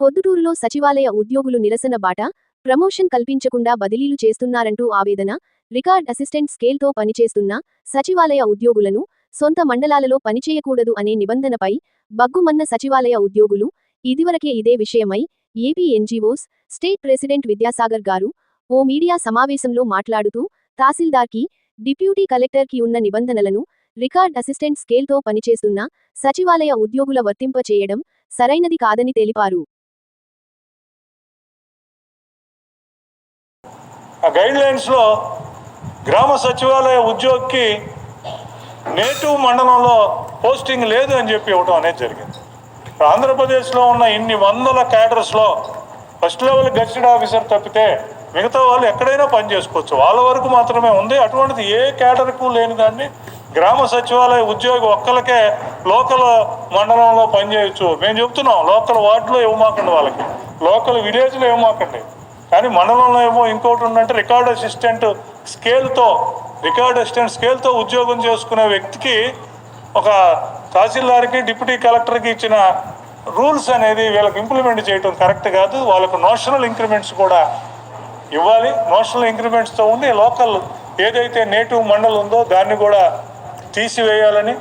పొద్దుటూరులో సచివాలయ ఉద్యోగులు నిరసన బాట ప్రమోషన్ కల్పించకుండా బదిలీలు చేస్తున్నారంటూ ఆవేదన రికార్డ్ అసిస్టెంట్ స్కేల్తో పనిచేస్తున్న సచివాలయ ఉద్యోగులను సొంత మండలాలలో పనిచేయకూడదు అనే నిబంధనపై బగ్గుమన్న సచివాలయ ఉద్యోగులు ఇదివరకే ఇదే విషయమై AP NGOs state president Vidyasagar గారు ఓ మీడియా సమావేశంలో మాట్లాడుతూ తహసీల్దార్కి డిప్యూటీ కలెక్టర్కి ఉన్న నిబంధనలను రికార్డ్ అసిస్టెంట్ స్కేల్తో పనిచేస్తున్న సచివాలయ ఉద్యోగుల వర్తింప చేయడం సరైనది కాదని తెలిపారు. ఆ గైడ్ లైన్స్లో గ్రామ సచివాలయ ఉద్యోగికి నేటివ్ మండలంలో పోస్టింగ్ లేదు అని చెప్పి ఇవ్వడం అనేది జరిగింది. ఆంధ్రప్రదేశ్లో ఉన్న ఇన్ని వందల క్యాడర్స్లో ఫస్ట్ లెవెల్ గెస్టెడ్ ఆఫీసర్ తప్పితే మిగతా వాళ్ళు ఎక్కడైనా పని చేసుకోవచ్చు. వాళ్ళ వరకు మాత్రమే ఉంది. అటువంటిది ఏ క్యాడర్కు లేని దాన్ని గ్రామ సచివాలయ ఉద్యోగి ఒక్కరికే లోకల్ మండలంలో పనిచేయచ్చు మేము చెప్తున్నాం లోకల్ వార్డులో ఇవ్వమాకండి వాళ్ళకి. లోకల్ విలేజ్లో ఇవ్వమాకండి. కానీ మండలంలో ఏమో ఇంకోటి ఉందంటే రికార్డ్ అసిస్టెంట్ స్కేల్తో రికార్డ్ అసిస్టెంట్ స్కేల్తో ఉద్యోగం చేసుకునే వ్యక్తికి ఒక తహసీల్దార్కి డిప్యూటీ కలెక్టర్కి ఇచ్చిన రూల్స్ అనేది వీళ్ళకి ఇంప్లిమెంట్ చేయడం కరెక్ట్ కాదు. వాళ్ళకు నోషనల్ ఇంక్రిమెంట్స్ కూడా ఇవ్వాలి. నోషనల్ ఇంక్రిమెంట్స్తో ఉండి లోకల్ ఏదైతే నేటివ్ మండల్ ఉందో దాన్ని కూడా తీసివేయాలని